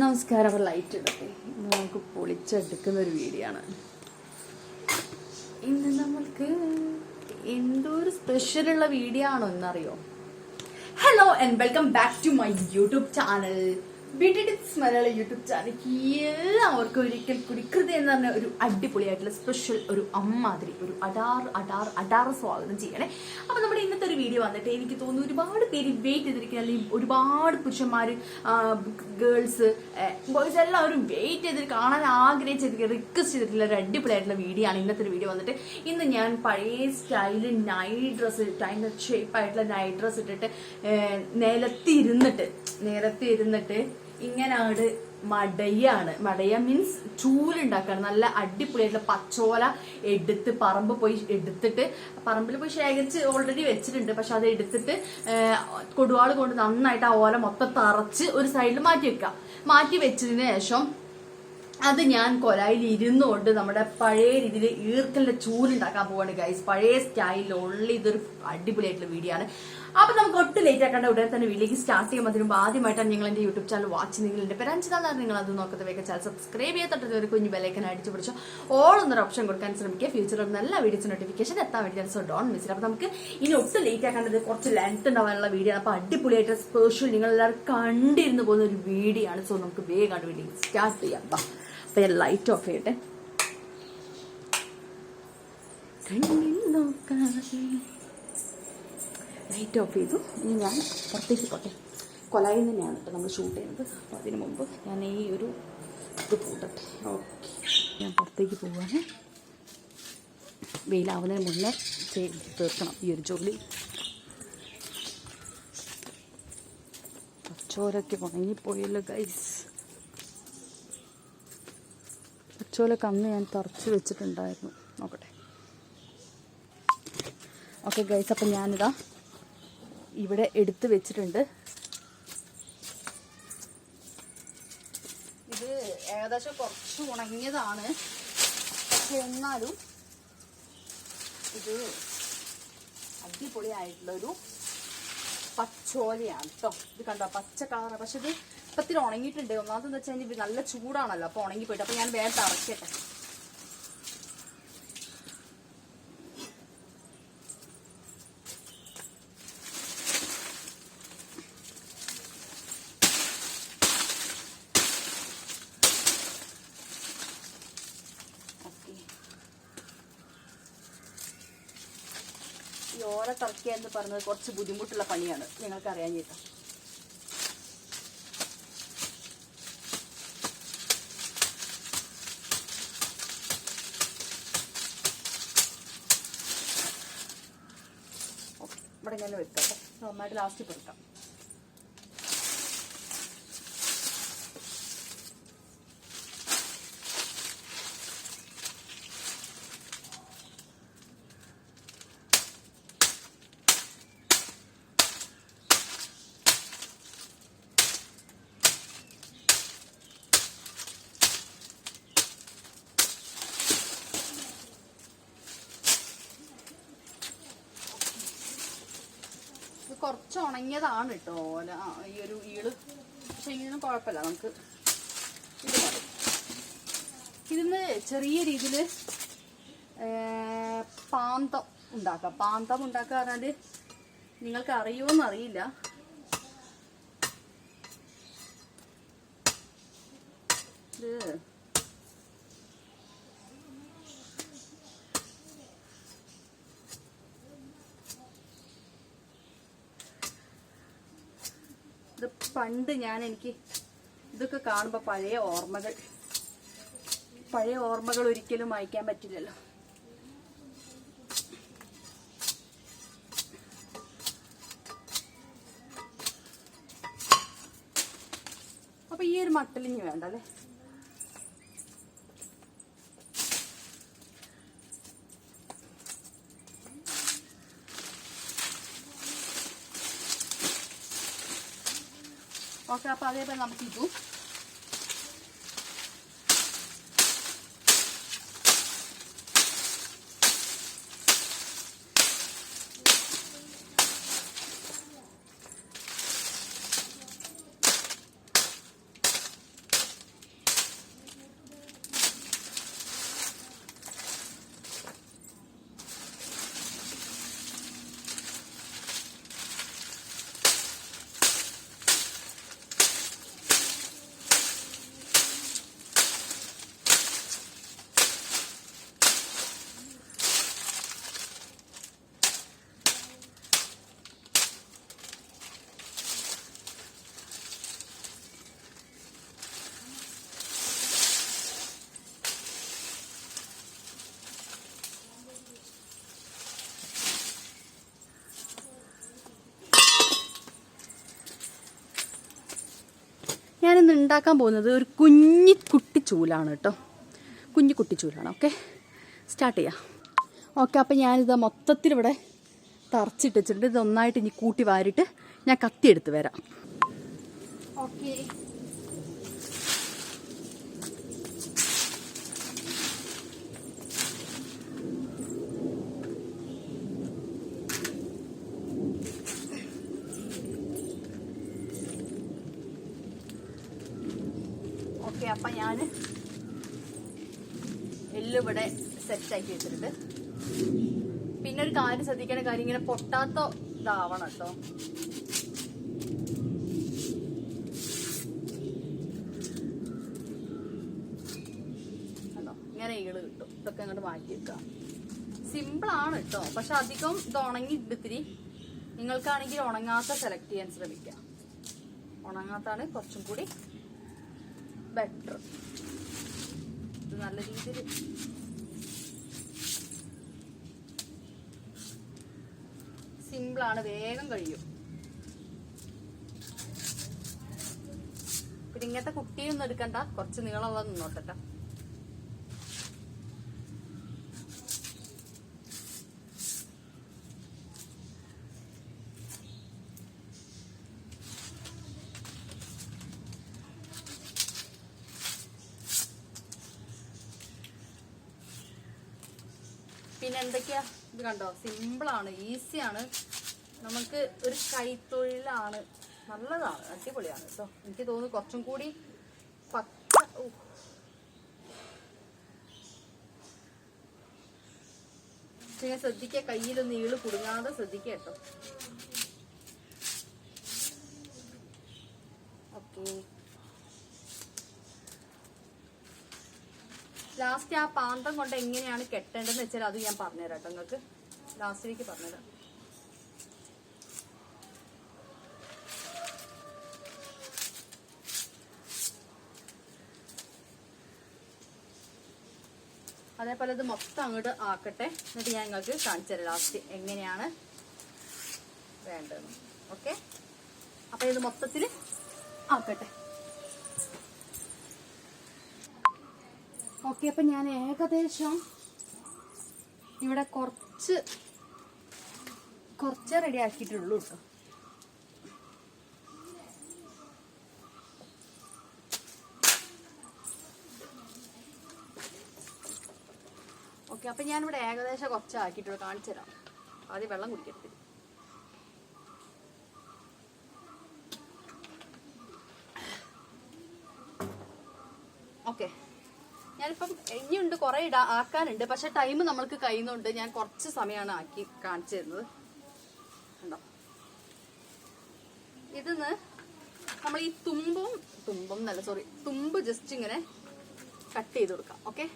നമസ്കാരം ലൈറ്റ് ഇടട്ടെ. ഇന്ന് നമുക്ക് പൊളിച്ചെടുക്കുന്ന ഒരു വീഡിയോ ആണ്. ഇന്ന് നമ്മൾക്ക് എന്തോ ഒരു സ്പെഷ്യൽ ഉള്ള വീഡിയോ ആണോ എന്നറിയോ? Hello and welcome back to my YouTube channel tips Malayalam YouTube ചാനലിലേക്ക് എല്ലാവർക്കും ഒരിക്കൽ കൂടി കൃതി എന്ന് പറഞ്ഞ ഒരു അടിപൊളിയായിട്ടുള്ള സ്പെഷ്യൽ ഒരു അമ്മാതിരി ഒരു അടാർ അടാർ അടാർ സ്വാഗതം ചെയ്യണേ. അപ്പൊ നമ്മുടെ ഇന്നത്തെ ഒരു വീഡിയോ വന്നിട്ട് എനിക്ക് തോന്നുന്നു ഒരുപാട് പേര് വെയിറ്റ് ചെയ്തിരിക്കുന്ന അല്ലെങ്കിൽ ഒരുപാട് പുരുഷന്മാർ ഗേൾസ് ബോയ്സ് എല്ലാവരും വെയിറ്റ് ചെയ്തിട്ട് കാണാൻ ആഗ്രഹിച്ചിരിക്കുന്ന റിക്വസ്റ്റ് ചെയ്തിട്ടുള്ള ഒരു അടിപൊളിയായിട്ടുള്ള വീഡിയോ ആണ് ഇന്നത്തെ ഒരു വീഡിയോ വന്നിട്ട്. ഇന്ന് ഞാൻ പഴയ സ്റ്റൈലിൽ നൈറ്റ് ഡ്രസ്സ് അതിന്റെ ഷേപ്പായിട്ടുള്ള നൈറ്റ് ഡ്രസ്സ് ഇട്ടിട്ട് നിലത്തിരുന്നിട്ട് നിലത്തിരുന്നിട്ട് ഇങ്ങനെ അങ്ങോട്ട് മടയാണ്. മടയ മീൻസ് ചൂലുണ്ടാക്കാണ്. നല്ല അടിപൊളിയായിട്ടുള്ള പച്ചോല എടുത്ത് പറമ്പ് പോയി എടുത്തിട്ട് പറമ്പിൽ പോയി ശേഖരിച്ച് ഓൾറെഡി വെച്ചിട്ടുണ്ട്. പക്ഷെ അത് എടുത്തിട്ട് കൊടുവാൾ കൊണ്ട് നന്നായിട്ട് ആ ഓല മൊത്തം തറച്ച് ഒരു സൈഡിൽ മാറ്റി വെക്കാം. മാറ്റി വെച്ചതിന് ശേഷം അത് ഞാൻ കൊലായിൽ ഇരുന്നുകൊണ്ട് നമ്മുടെ പഴയ രീതിയിൽ ഈർക്കലിന്റെ ചൂലുണ്ടാക്കാൻ പോവാണ് ഗൈസ് പഴയ സ്റ്റൈലിൽ ഉള്ള ഇതൊരു അടിപൊളിയായിട്ടുള്ള വീഡിയോ ആണ്. അപ്പൊ നമുക്ക് ഒട്ടും ലേറ്റ് ആക്കേണ്ട ഉടനെ തന്നെ വീട്ടിലേക്ക് സ്റ്റാർട്ട് ചെയ്യുമ്പോൾ അതിന് മുമ്പ് ആദ്യമായിട്ടാണ് ഞങ്ങൾ എന്റെ യൂട്യൂബ് ചാനൽ വാച്ച് നിങ്ങൾ എന്റെ നിങ്ങൾ അത് നോക്കത്തെ വേഗം ചാനൽ സബ്സ്ക്രൈബ് ചെയ്യാത്തട്ട് ഒരു കുഞ്ഞു ബെലൈക്കൻ അടിച്ചു പിടിച്ചോ ഓൾ എന്നൊരു ഓപ്ഷൻ കൊടുക്കാൻ ശ്രമിക്കുക. ഫ്യൂച്ചറിൽ നല്ല വീഡിയോസ് നോട്ടിഫിക്കേഷൻ എത്താൻ വേണ്ടി സോ ഡോൺ മിസ് അപ്പൊ നമുക്ക് ഇനി ഒട്ടും ലേറ്റ് ആക്കേണ്ടത് കുറച്ച് ലെങ്ത് ഉണ്ടാവാനുള്ള വീഡിയോ അപ്പൊ അടിപൊളിയായിട്ട് സ്പെഷ്യൽ നിങ്ങൾ എല്ലാവരും കണ്ടിരുന്നു പോകുന്ന ഒരു വീഡിയോ ആണ്. സോ നമുക്ക് വേഗം വീഡിയോ സ്റ്റാർട്ട് ചെയ്യാം. അപ്പൊ ഞാൻ ലൈറ്റ് ഓഫ് ചെയ്യട്ടെ. കണ്ണിൽ നോക്കാതെ ലൈറ്റ് ഓഫ് ചെയ്തു. ഇനി ഞാൻ പുറത്തേക്ക് പോട്ടെ. കൊലായിൽ തന്നെയാണ് കേട്ടോ നമ്മൾ ഷൂട്ട് ചെയ്യുന്നത്. അപ്പോൾ അതിന് മുമ്പ് ഞാൻ ഈ ഒരു ഇത് പൂട്ടട്ടെ. ഓക്കെ ഞാൻ പുറത്തേക്ക് പോവാണ്. വെയിലാവുന്നതിന് മുന്നേ ചെയ്ത് തീർക്കണം ഈ ഒരു ജോലി. പച്ചോലൊക്കെ ഉണങ്ങിപ്പോയല്ലോ ഗൈസ് പച്ചോലൊക്കെ അന്ന് ഞാൻ തറച്ച് വെച്ചിട്ടുണ്ടായിരുന്നു. നോക്കട്ടെ. ഓക്കെ ഗൈസ് അപ്പം ഞാനിതാ ഇവിടെ എടുത്തു വെച്ചിട്ടുണ്ട്. ഇത് ഏകദേശം കുറച്ച് ഉണങ്ങിയതാണ്. പക്ഷെ എന്നാലും ഇത് അടിപൊളിയായിട്ടുള്ളൊരു പച്ചോലയാണ് കേട്ടോ ഇത് കണ്ടോ പച്ച കളർ പക്ഷെ ഇത് ഇപ്പത്തിൽ ഉണങ്ങിയിട്ടുണ്ട്. ഒന്നാമത് വെച്ചാൽ ഇത് നല്ല ചൂടാണല്ലോ. അപ്പോൾ ഉണങ്ങി പോയിട്ട് അപ്പോൾ ഞാൻ വേറെ തറക്കട്ടെ ഓല തറക്കുക എന്ന് പറയുന്നത് കുറച്ച് ബുദ്ധിമുട്ടുള്ള പണിയാണ്. നിങ്ങൾക്ക് അറിയാൻ ചേട്ടാ ഇവിടെ ഞാൻ വെക്കാം. നന്നായിട്ട് ലാസ്റ്റ് പെറുക്കാം. കുറച്ച് ഉണങ്ങിയതാണ് കേട്ടോ ഓല. ഈ ഒരു ഈൾ. പക്ഷെ ഈളും കുഴപ്പമില്ല. നമുക്ക് ഇതിന്ന് ചെറിയ രീതിയിൽ പാന്തം ഉണ്ടാക്കാം. പാന്തം ഉണ്ടാക്കുക പറഞ്ഞാൽ നിങ്ങൾക്ക് അറിയുമോന്ന് അറിയില്ല. ഇത് ഇത് പണ്ട് ഞാൻ എനിക്ക് ഇതൊക്കെ കാണുമ്പോൾ പഴയ ഓർമ്മകൾ. പഴയ ഓർമ്മകൾ ഒരിക്കലും വായിക്കാൻ പറ്റില്ലല്ലോ. അപ്പൊ ഈ ഒരു മട്ടലിഞ്ഞ് വേണ്ട അല്ലേ ഓക്കെ അപ്പൊ അതേപോലെ നമുക്ക് ഇതും ഞാനിന്ന് ഉണ്ടാക്കാൻ പോകുന്നത് ഒരു കുഞ്ഞി കുട്ടിച്ചൂലാണ് കേട്ടോ. കുഞ്ഞു കുട്ടിച്ചൂലാണ് ഓക്കെ സ്റ്റാർട്ട് ചെയ്യാം. ഓക്കെ അപ്പം ഞാനിത് മൊത്തത്തിൽ ഇവിടെ വെച്ചിട്ടുണ്ട് ഇത് ഒന്നായിട്ട് ഇനി കൂട്ടി വാരിയിട്ട് ഞാൻ കത്തി എടുത്ത് വരാം. ഓക്കെ അപ്പം ഞാൻ എല്ലാം ഇവിടെ സെറ്റാക്കി വെച്ചിട്ടുണ്ട്. പിന്നെ ഒരു കാര്യം ശ്രദ്ധിക്കേണ്ട കാര്യം ഇങ്ങനെ പൊട്ടാത്ത ഇതാവണം കേട്ടോ. ഇങ്ങനെ ഈകൾ കിട്ടും. ഇതൊക്കെ അങ്ങോട്ട് മാറ്റി വെക്കാം സിമ്പിൾ ആണ് കേട്ടോ. പക്ഷെ അധികം ഇത് ഉണങ്ങി ഇത്തിരി. നിങ്ങൾക്കാണെങ്കിൽ ഉണങ്ങാത്ത സെലക്ട് ചെയ്യാൻ ശ്രമിക്കാം ഉണങ്ങാത്താണ് കുറച്ചും കൂടി ബെറ്റർ ഇത് നല്ല രീതിയിൽ സിമ്പിളാണ് വേഗം കഴിയും. പിന്നെ ഇങ്ങനത്തെ കുട്ടിയൊന്നും എടുക്കണ്ട കുറച്ച് നീളമുള്ളത് നിന്നോട്ടെ പിന്നെ എന്തൊക്കെയാ? ഇത് കണ്ടോ? സിമ്പിളാണ് ഈസിയാണ്. നമുക്ക് ഒരു കൈത്തൊഴിലാണ്. നല്ലതാണ് അടിപൊളിയാണ് കേട്ടോ. എനിക്ക് തോന്നുന്നു കുറച്ചും കൂടി പക്ക പിന്നെ ശ്രദ്ധിക്കുക കയ്യിലൊന്ന് ഈൾ കുടുങ്ങാതെ ശ്രദ്ധിക്കുക കേട്ടോ. ഓക്കേ. ലാസ്റ്റ് ആ പാന്തം കൊണ്ട് എങ്ങനെയാണ് കെട്ടേണ്ടതെന്ന് വെച്ചാൽ അത് ഞാൻ പറഞ്ഞുതരാം കേട്ടോ നിങ്ങൾക്ക്. ലാസ്റ്റിലേക്ക് പറഞ്ഞുതരാം. അതേപോലെ ഇത് മൊത്തം അങ്ങോട്ട് ആക്കട്ടെ. എന്നിട്ട് ഞാൻ നിങ്ങൾക്ക് കാണിച്ചു തരാം ലാസ്റ്റ് എങ്ങനെയാണ് വേണ്ടത് ഓക്കെ? അപ്പൊ ഇത് മൊത്തത്തിൽ ആക്കട്ടെ. ഓക്കെ അപ്പം ഞാൻ ഏകദേശം ഇവിടെ കുറച്ച് കുറച്ച് റെഡി ആക്കിയിട്ടുള്ളൂ കേട്ടോ. ഓക്കെ അപ്പൊ ഞാനിവിടെ ഏകദേശം കുറച്ച് ആക്കിയിട്ടുള്ളൂ. കാണിച്ചു തരാം ആദ്യം വെള്ളം കുടിക്കരുത്. കുറെ ഇടാ ആക്കാനുണ്ട്. പക്ഷെ ടൈം നമ്മൾക്ക് കഴിയുന്നുണ്ട് ഞാൻ കുറച്ച് സമയമാണ് ആക്കി കാണിച്ചു തരുന്നത്. കണ്ടോ? ഇതിന്ന് നമ്മൾ ഈ തുമ്പും തുമ്പും എന്നല്ല സോറി തുമ്പ് ജസ്റ്റ് ഇങ്ങനെ കട്ട് ചെയ്ത് കൊടുക്കാം. ഓക്കെ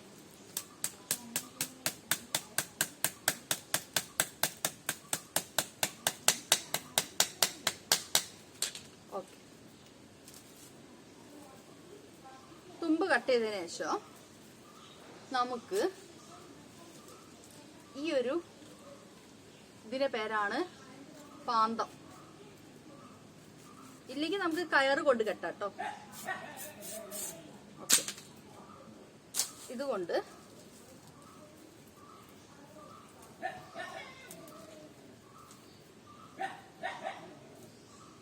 തുമ്പ് കട്ട് ചെയ്തതിന് ശേഷം നമുക്ക് ഈ ഒരു ഇതിന്റെ പേരാണ് പാന്തം. ഇല്ലെങ്കിൽ നമുക്ക് കയറ് കൊണ്ട് കെട്ടാം കേട്ടോ ഇതുകൊണ്ട്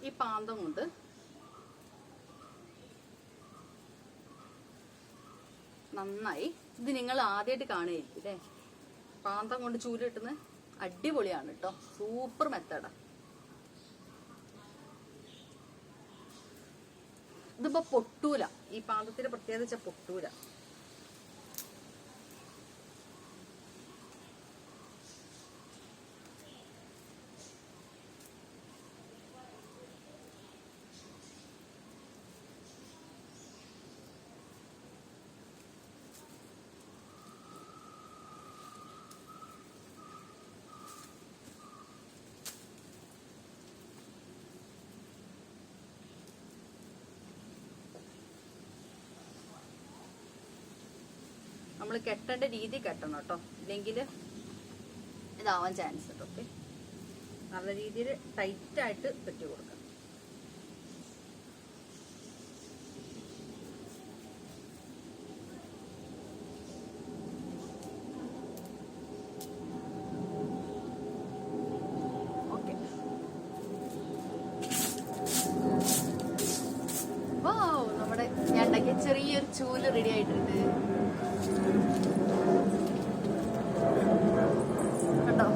ഈ പാന്തം കൊണ്ട് നന്നായി ഇത് നിങ്ങൾ ആദ്യമായിട്ട് കാണുകയായിരിക്കും അല്ലേ പാന്തം കൊണ്ട് ചൂൽ കിട്ടുന്ന അടിപൊളിയാണ് കേട്ടോ സൂപ്പർ മെത്തേഡാ ഇതിപ്പോ പൊട്ടൂല. ഈ പാന്തത്തിന്റെ പ്രത്യേകത വെച്ചാൽ പൊട്ടൂല. നമ്മൾ കെട്ടേണ്ട രീതി കെട്ടണം കേട്ടോ. ഇല്ലെങ്കിൽ ഇതാവാൻ ചാൻസ് ഉണ്ട് ഓക്കെ നല്ല രീതിയിൽ ടൈറ്റായിട്ട് കെട്ടി കൊടുക്കണം ചൂൽ റെഡി ആയിട്ടുണ്ട്. കണ്ടോ?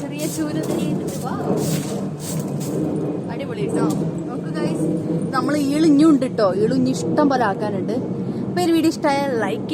ചെറിയ ചൂൽ റെഡി ആയിട്ടുണ്ട്. വാ. അടിപൊളി കേട്ടോ നോക്ക് ഗൈസ് നമ്മൾ ഈളിഞ്ഞുണ്ട് കേട്ടോ ഈളിഞ്ഞ് ഇഷ്ടം പോലെ ആക്കാനുണ്ട്. അപ്പൊ ഈ വീഡിയോ ഇഷ്ടമായ ലൈക്ക്